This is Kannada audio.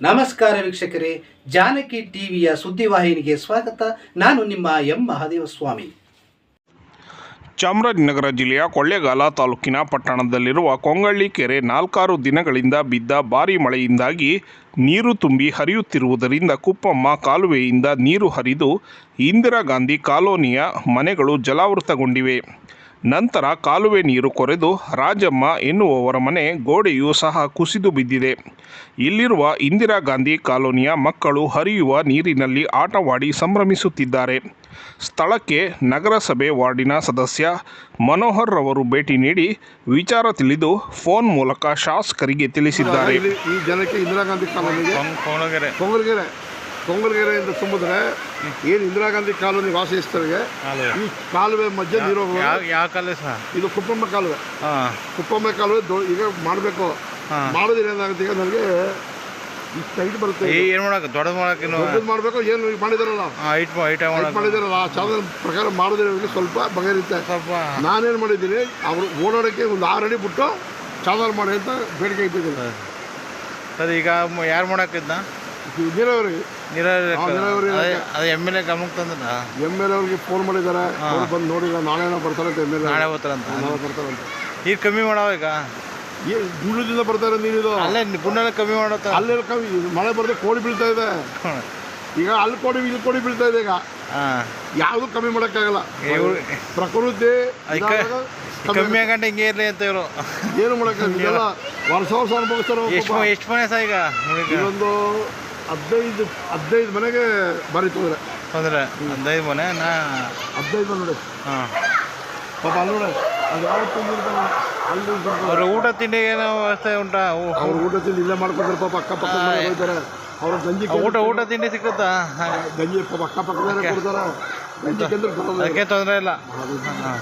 ನಮಸ್ಕಾರ ವೀಕ್ಷಕರೇ, ಜಾನಕಿ ಟಿವಿಯ ಸುದ್ದಿವಾಹಿನಿಗೆ ಸ್ವಾಗತ. ನಾನು ನಿಮ್ಮ ಎಂ. ಮಹಾದೇವ ಸ್ವಾಮಿ ಚಾಮರಾಜನಗರ ಜಿಲ್ಲೆಯ ಕೊಳ್ಳೇಗಾಲ ತಾಲೂಕಿನ ಪಟ್ಟಣದಲ್ಲಿರುವ ಕೊಂಗಳ್ಳಿ ಕೆರೆ ನಾಲ್ಕಾರು ದಿನಗಳಿಂದ ಬಿದ್ದ ಭಾರೀ ಮಳೆಯಿಂದಾಗಿ ನೀರು ತುಂಬಿ ಹರಿಯುತ್ತಿರುವುದರಿಂದ ಕುಪ್ಪಮ್ಮ ಕಾಲುವೆಯಿಂದ ನೀರು ಹರಿದು ಇಂದಿರಾ ಗಾಂಧಿ ಕಾಲೋನಿಯ ಮನೆಗಳು ಜಲಾವೃತಗೊಂಡಿವೆ. ನಂತರ ಕಾಲುವೆ ನೀರು ಕೊರೆದು ರಾಜಮ್ಮ ಎನ್ನುವವರ ಮನೆ ಗೋಡೆಯೂ ಸಹ ಕುಸಿದು ಬಿದ್ದಿದೆ. ಇಲ್ಲಿರುವ ಇಂದಿರಾ ಗಾಂಧಿ ಕಾಲೋನಿಯ ಮಕ್ಕಳು ಹರಿಯುವ ನೀರಿನಲ್ಲಿ ಆಟವಾಡಿ ಸಂಭ್ರಮಿಸುತ್ತಿದ್ದಾರೆ. ಸ್ಥಳಕ್ಕೆ ನಗರಸಭೆ ವಾರ್ಡಿನ ಸದಸ್ಯ ಮನೋಹರ್ ರವರು ಭೇಟಿ ನೀಡಿ ವಿಚಾರ ತಿಳಿದು ಫೋನ್ ಮೂಲಕ ಶಾಸಕರಿಗೆ ತಿಳಿಸಿದ್ದಾರೆ. ಈ ಜನಕ್ಕೆ ಇಂದಿರಾ ಗಾಂಧಿ ಕಾಲೋನಿಗೆ ಕೊಂಗಲ್ಗೆರೆಯಿಂದ ತುಂಬಿದ್ರೆ ಏನು ಇಂದಿರಾ ಗಾಂಧಿ ಕಾಲೋನಿ ವಾಸಿಸ್ತರಿಗೆ ಕಾಲುವೆ. ಈ ಕಾಲುವೆ ಮಧ್ಯೆ ನೀರು. ಯಾವ ಕಾಲುವೆ ಸಹ ಇದು ಕುಪ್ಪಮ್ಮ ಕಾಲುವೆ. ಕುಪ್ಪಂಬೆ ಕುಪ್ಪಮ್ಮ ಕಾಲುವೆ ಈಗ ಮಾಡಬೇಕು. ಮಾಡೋದಿಲ್ಲ ಏನಾಗುತ್ತೆ ಈಗ ನನಗೆ ಹೈಟ್ ಬರುತ್ತೆ ಈ ಏನು ಮಾಡಕ್ಕೆ ದೊಡ್ಡದು ಮಾಡಕ್ಕೆ ದೊಡ್ಡದು ಮಾಡಬೇಕು ಏನು ಮಾಡಿದಾರಲ್ಲ ಹೈಟ್ ಹೈಟ್ ಮಾಡಿದಾರಲ್ಲ ಆ ಸಾಧನ ಪ್ರಕಾರ ಮಾಡೋದಿರೋರಿಗೆ ಸ್ವಲ್ಪ ಬಗೆಹರಿಯುತ್ತೆ. ಸ್ವಲ್ಪ ನಾನೇನು ಮಾಡಿದ್ದೀನಿ ಅವರು ಓಡಾಡೋಕ್ಕೆ ಒಂದು ಆರು ಅಡಿ ಬಿಟ್ಟು ಚಾನಲ್ ಮಾಡಿ ಅಂತ ಬೇಡಿಕೆ ಇಟ್ಟಿದ್ದೀನಿ. ಸರ್. ಈಗ ಯಾರು ಮಾಡಕ್ಕಿದ್ನ ನೀರಾವರಿ. ನೀರಾವರಿ ಹಾ, ನೀರಾವರಿ ಅದೇ ಅದು ಎಂ ಎಲ್ ಎ ಗಮನಕ್ಕೆ ತಂದ್ರ ಎಂ ಎಲ್ ಅವ್ರಿಗೆ ಫೋನ್ ಮಾಡಿದ್ದಾರೆ. ಅವ್ರು ಬಂದು ನೋಡಿಲ್ಲ ನಾಳೆನೋ ಬರ್ತಾರೆ ಎಂ ಎಲ್ ನಾಳೆ ಹೋಗ್ತಾರಂತ ನಾಳೆ ಬರ್ತಾರಂತ ನೀರು ಕಮ್ಮಿ ಮಾಡವ ಈಗ? ಏ ಬರ್ತಾರೆ ನೀರಿದು? ಅಲ್ಲೇ ಕಮ್ಮಿ ಮಾಡತ್ತ? ಅಲ್ಲೇ ಕಮ್ಮಿ ಮಳೆ ಬರದೆ ಕೋಡಿ ಬೀಳ್ತಾ ಇದೆ. ಈಗ ಅಲ್ಲಿ ಕೋಡಿ ಇಲ್ಲಿ ಕೋಡಿ ಬೀಳ್ತಾ ಇದೆ ಈಗ. ಹಾಂ. ಯಾವುದು ಕಮ್ಮಿ ಮಾಡೋಕ್ಕಾಗಲ್ಲ. ಇವ್ರು ಪ್ರಕೃತಿ ಇದಾದಾಗ ಕಮ್ಮಿ ಆಗಂಟ ಹಿಂಗೆ ಇರಲಿ ಅಂತ ಇವರು. ಏನು ಮಾಡೋಕ್ಕಾಗಲ್ಲ. ಇದೆಲ್ಲ ವರ್ಷ ವರ್ಷ ಅನುಭವಿಸ್ತಾರೆ ಎಷ್ಟು ಮನೆ ಸಹ ಈಗ ಮುಳುಗಿ ಇದೊಂದು ಹದಿನೈದು ಹದಿನೈದು ಮನೆಗೆ ಬಾರಿ ತೊಂದರೆ. ತೊಂದರೆ. ಹದಿನೈದು ಮನೆ ನಾ ಹದಿನೈದು ಮನೆ ನೋಡಿ. ಹಾಂ. ಪಾಪ ಅಲ್ಲಿ ನೋಡಿ ಅದು ಯಾವತ್ತು ಅಲ್ಲಿ. ಅವ್ರ ಊಟ ತಿಂಡಿ ಏನೋ ವ್ಯವಸ್ಥೆ ಉಂಟಾ? ಅವ್ರ ಊಟ ತಿಂಡಿ ಇಲ್ಲೇ ಮಾಡ್ಕೊತಾರೆ ಪಾಪ ಅಕ್ಕಪಕ್ಕ ಮನೆಗೆ ಹೋಗ್ತಾರೆ. ಅವ್ರ ಗಂಜಿ ಊಟ ಊಟ ತಿಂಡಿ ಸಿಕ್ಕುತ್ತಾ? ಗಂಜಿ ಪಾಪ ಅಕ್ಕಪಕ್ಕದಲ್ಲೇ ಕೊಡ್ತಾರೆ. ಗಂಜಿ ಅದಕ್ಕೆ ತೊಂದರೆ ಇಲ್ಲ. ಹಾಂ.